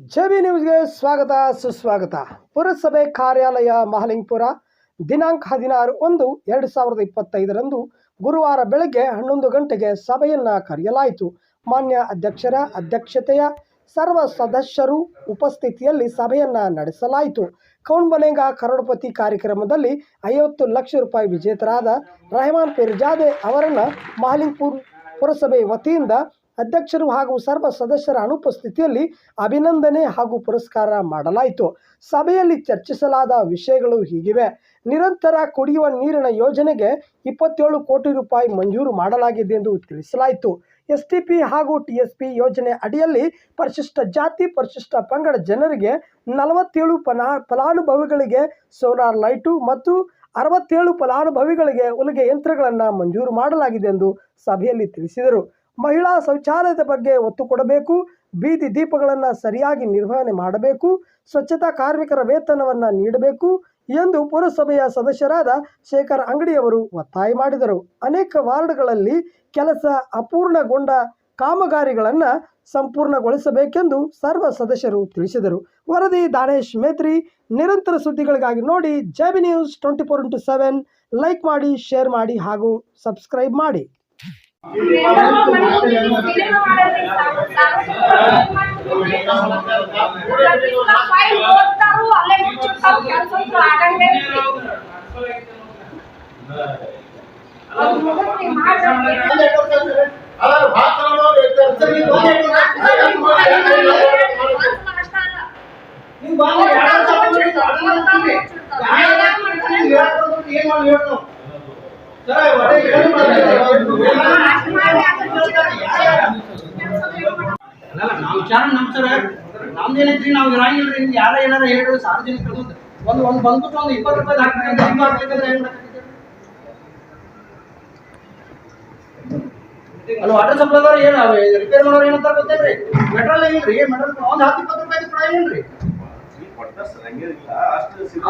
JB ನ್ಯೂಸ್ಗೆ ಸ್ವಾಗತ, ಸುಸ್ವಾಗತ. ಪುರಸಭೆ ಕಾರ್ಯಾಲಯ ಮಹಲಿಂಗ್ಪುರ, ದಿನಾಂಕ ಹದಿನಾರು ಒಂದು ಎರಡು ಸಾವಿರದ ಇಪ್ಪತ್ತೈದರಂದು ಗುರುವಾರ ಬೆಳಗ್ಗೆ ಹನ್ನೊಂದು ಗಂಟೆಗೆ ಸಭೆಯನ್ನು ಕರೆಯಲಾಯಿತು. ಮಾನ್ಯ ಅಧ್ಯಕ್ಷರ ಅಧ್ಯಕ್ಷತೆಯ ಸರ್ವ ಸದಸ್ಯರು ಉಪಸ್ಥಿತಿಯಲ್ಲಿ ಸಭೆಯನ್ನು ನಡೆಸಲಾಯಿತು. ಕೌನ್ ಕರೋಡ್ಪತಿ ಕಾರ್ಯಕ್ರಮದಲ್ಲಿ ಐವತ್ತು ಲಕ್ಷ ರೂಪಾಯಿ ವಿಜೇತರಾದ ರೆಹಮಾನ್ ಪಿರ್ಜಾದೆ ಅವರನ್ನು ಮಹಲಿಂಗ್ಪುರ್ ಪುರಸಭೆ ವತಿಯಿಂದ ಅಧ್ಯಕ್ಷರು ಹಾಗೂ ಸರ್ವ ಸದಸ್ಯರ ಅನುಪಸ್ಥಿತಿಯಲ್ಲಿ ಅಭಿನಂದನೆ ಹಾಗೂ ಪುರಸ್ಕಾರ ಮಾಡಲಾಯಿತು. ಸಭೆಯಲ್ಲಿ ಚರ್ಚಿಸಲಾದ ವಿಷಯಗಳು ಹೀಗಿವೆ. ನಿರಂತರ ಕುಡಿಯುವ ನೀರಿನ ಯೋಜನೆಗೆ ಇಪ್ಪತ್ತೇಳು ಕೋಟಿ ರೂಪಾಯಿ ಮಂಜೂರು ಮಾಡಲಾಗಿದೆ ಎಂದು ತಿಳಿಸಲಾಯಿತು. ಎಸ್ ಹಾಗೂ ಟಿ ಯೋಜನೆ ಅಡಿಯಲ್ಲಿ ಪರಿಶಿಷ್ಟ ಜಾತಿ, ಪರಿಶಿಷ್ಟ ಪಂಗಡ ಜನರಿಗೆ ನಲವತ್ತೇಳು ಫಲಾ, ಫಲಾನುಭವಿಗಳಿಗೆ ಸೋಲಾರ್ ಲೈಟು ಮತ್ತು ಅರವತ್ತೇಳು ಫಲಾನುಭವಿಗಳಿಗೆ ಹೊಲಿಗೆ ಯಂತ್ರಗಳನ್ನು ಮಂಜೂರು ಮಾಡಲಾಗಿದೆ ಎಂದು ಸಭೆಯಲ್ಲಿ ತಿಳಿಸಿದರು. ಮಹಿಳಾ ಶೌಚಾಲಯದ ಬಗ್ಗೆ ಒತ್ತು ಕೊಡಬೇಕು, ಬೀದಿ ದೀಪಗಳನ್ನು ಸರಿಯಾಗಿ ನಿರ್ವಹಣೆ ಮಾಡಬೇಕು, ಸ್ವಚ್ಛತಾ ಕಾರ್ಮಿಕರ ವೇತನವನ್ನು ನೀಡಬೇಕು ಎಂದು ಪುರಸಭೆಯ ಸದಸ್ಯರಾದ ಶೇಖರ್ ಅಂಗಡಿಯವರು ಒತ್ತಾಯ ಮಾಡಿದರು. ಅನೇಕ ವಾರ್ಡ್ಗಳಲ್ಲಿ ಕೆಲಸ ಅಪೂರ್ಣಗೊಂಡ ಕಾಮಗಾರಿಗಳನ್ನು ಸಂಪೂರ್ಣಗೊಳಿಸಬೇಕೆಂದು ಸರ್ವ ಸದಸ್ಯರು ತಿಳಿಸಿದರು. ವರದಿ ದಾನೇಶ್ ಮೇತ್ರಿ, ನಿರಂತರ ಸುದ್ದಿಗಳಿಗಾಗಿ ನೋಡಿ JB news twenty four into seven. Like ಮಾಡಿ, ಶೇರ್ ಮಾಡಿ ಹಾಗೂ ಸಬ್ಸ್ಕ್ರೈಬ್ ಮಾಡಿ. ಫೈಲ್ ಓದ್ತಾರು ಅಲ್ಲೇ ಮುಚ್ಚಿರ್ತಾರು ಕೆಲ್ಸ ಆಗಂಗೆ ಇಲ್ರಿ. ಅದ್ ಮುಗಿಸ್ರಿ, ಮಾಡ್ರಿ. ಮಾತ್ರ ಅಷ್ಟ ಅಲ್ಲ. ಅಷ್ಟ್ ಮಾಡಿ ಅದ್ರ ಮುಚ್ಚಿರ್ತಾರು. ಚಾನಲ್. ಅಲ್ಲ ನಾವು ವಿಚಾರ ನಮ್ಸರ ನಮ್ದೇನೈತ್ರಿ ನಾವು ಇರಂಗಿಲ್ರಿ ನಿಮ್ಗೆ ಯಾರ ಏನಾರ ಹೇಳಿ ಸಾರ್ವಜನಿಕರು ಒಂದು ಒಂದು ಬಂದ್ಬಿಟ್ಟು ಒಂದು ಇಪ್ಪತ್ತು ರೂಪಾಯಿ ಹಾಕ್ಬೇಕಂದ್ರೆ ಹೆಂಗ್? ಅಲ್ಲ ವಾಟರ್ ಸಪ್ಲೈದವ್ರು ಏನು ರಿಪೇರ್ ಮಾಡೋರು ಏನಂತಾರ ಗೊತ್ತೇನ್ರಿ ಮೆಟ್ರಲ್ ಏನ್ರಿ ಒಂದು ಹತ್ತು ಇಪ್ಪತ್ತು ರೂಪಾಯಿ ಕೂಡ ಏನ್ರಿ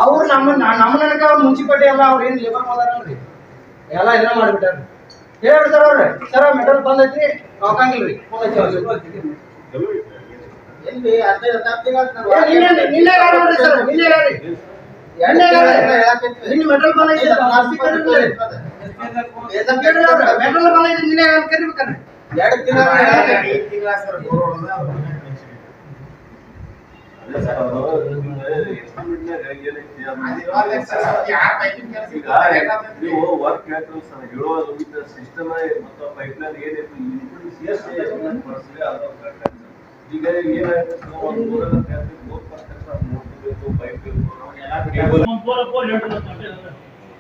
ಅವ್ರು ನಮ್ಮ ನಮ್ಮ ನನಗೆ ಅವ್ರು ಮುನ್ಸಿಪಾಲಿಟಿ ಎಲ್ಲ ಅವ್ರು ಏನು ಲೇಬರ್ ಮಾಡೋರಲ್ರಿ ಎಲ್ಲ ಇದನ್ನ ಮಾಡಿಬಿಟ್ಟಾರ. ಸರ್ ಅವ್ರೆ. ಸರ್ ಮೆಟಲ್ ಬಂದೈತಿ ಹಾಕಂಗಿಲ್ರಿ ನಿನ್ನೆ ಯಾರು ನೋಡ್ರಿ ಸರ್? ನಿನ್ನೆ ಎಣ್ಣೆ ನಿನ್ನೆ ಮೆಟಲ್ ಬಂದೈತಿ. ಮೆಟಲ್ ಬಂದೈತಿ. ನಿನ್ನೆ ನೀವು ವರ್ಕ್ ಹೇಳ್ತೀವಿ ಸರ್ ಹೇಳುವ ಸಿಸ್ಟಮ್ ಮತ್ತು ಪೈಪ್ಲೈನ್ ಏನೈತಿ ಬಳಸಿದ್ರೆ ಅದು. ಈಗ ಏನಾಯ್ತು ಒಂದು ಪೈಪ್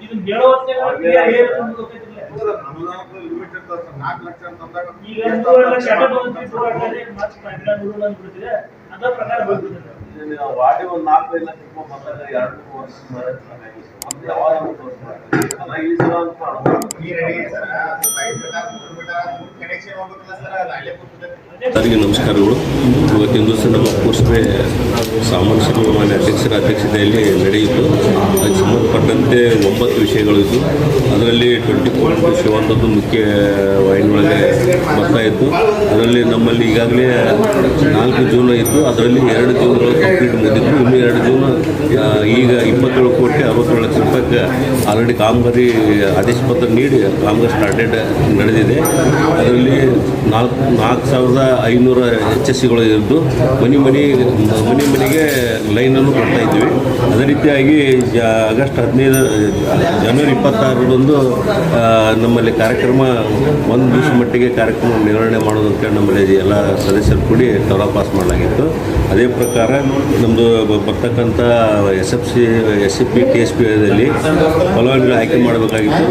ಇದನ್ನ ಹೇಳೋ ಈಗ ಮೂರುವರೆ ಲಕ್ಷ. ಅದ ಪ್ರಕಾರ ಬಂದ್ಬಿಟ್ಟಿದೆ. ವಾಡಿ ಒಂದು ನಾಲ್ಕೈದು ಲಕ್ಷ ರೂಪಾಯಿ ಬಂದಾಗ ಎರಡು ಮೂರು ವರ್ಷ ಯಾವಾಗ ಈ ಸಲ ಅಂತ ಎಲ್ಲರಿಗೂ ನಮಸ್ಕಾರಗಳು. ಇವತ್ತಿನ ದಿವಸ ನಮ್ಮ ಪುರಸಭೆ ಸಾಮಾನ್ಯ ಸಭೆ ಅಧ್ಯಕ್ಷರ ಅಧ್ಯಕ್ಷತೆಯಲ್ಲಿ ನಡೆಯಿತು. ಅದಕ್ಕೆ ಸಂಬಂಧಪಟ್ಟಂತೆ ಒಂಬತ್ತು ವಿಷಯಗಳಿದ್ದು ಅದರಲ್ಲಿ ಟ್ವೆಂಟಿ ಪಾಯಿಂಟ್ ವಿಷಯ ಶಿವಂತದ್ದು ಮುಖ್ಯ ವಾಹಿನಿಯೊಳಗೆ ಬರ್ತಾ ಇತ್ತು. ಅದರಲ್ಲಿ ನಮ್ಮಲ್ಲಿ ಈಗಾಗಲೇ ನಾಲ್ಕು ಜೂನ್ ಇತ್ತು. ಅದರಲ್ಲಿ ಎರಡು ಜೂನ್ಗಳು ಕಂಪ್ಲೀಟ್ ಮುಗಿದಿತ್ತು. ಇನ್ನೂ ಎರಡು ಜೂನ್ ಈಗ ಇಪ್ಪತ್ತೇಳು ಕೋಟಿ ಅರವತ್ತೇಳು ಲಕ್ಷ ಆಲ್ರೆಡಿ ಕಾಮಗಾರಿ ಆದೇಶ ಪತ್ರ ನೀಡಿ ಕಾಮಗಾರಿ ಸ್ಟಾರ್ಟೆಡ್ ನಡೆದಿದೆ. ಅದರಲ್ಲಿ ನಾಲ್ಕು ನಾಲ್ಕು ಸಾವಿರದ ಐನೂರ ಎಚ್ ಎಸ್ ಸಿಗಳು ಇದ್ದು, ಮನೆ ಮನೆ ಮನೆ, ಮನೆಗೆ ಲೈನನ್ನು ಕೊಡ್ತಾ ಇದ್ವಿ. ಅದೇ ರೀತಿಯಾಗಿ ಆಗಸ್ಟ್ ಹದಿನೈದು, ಜನವರಿ ಇಪ್ಪತ್ತಾರರಂದು ನಮ್ಮಲ್ಲಿ ಕಾರ್ಯಕ್ರಮ, ಒಂದು ದಿವಸ ಮಟ್ಟಿಗೆ ಕಾರ್ಯಕ್ರಮ ನಿರ್ವಹಣೆ ಮಾಡೋದು ಅಂತೇಳಿ ನಮ್ಮಲ್ಲಿ ಎಲ್ಲ ಸದಸ್ಯರು ಕೂಡಿ ಟವರ್ ಪಾಸ್ ಮಾಡಲಾಗಿತ್ತು. ಅದೇ ಪ್ರಕಾರ ನಮ್ಮದು ಬರ್ತಕ್ಕಂಥ S F C, S C P T S P ದಲ್ಲಿ ಫಲಾನುಭವಿಗಳು ಆಯ್ಕೆ ಮಾಡಬೇಕಾಗಿತ್ತು.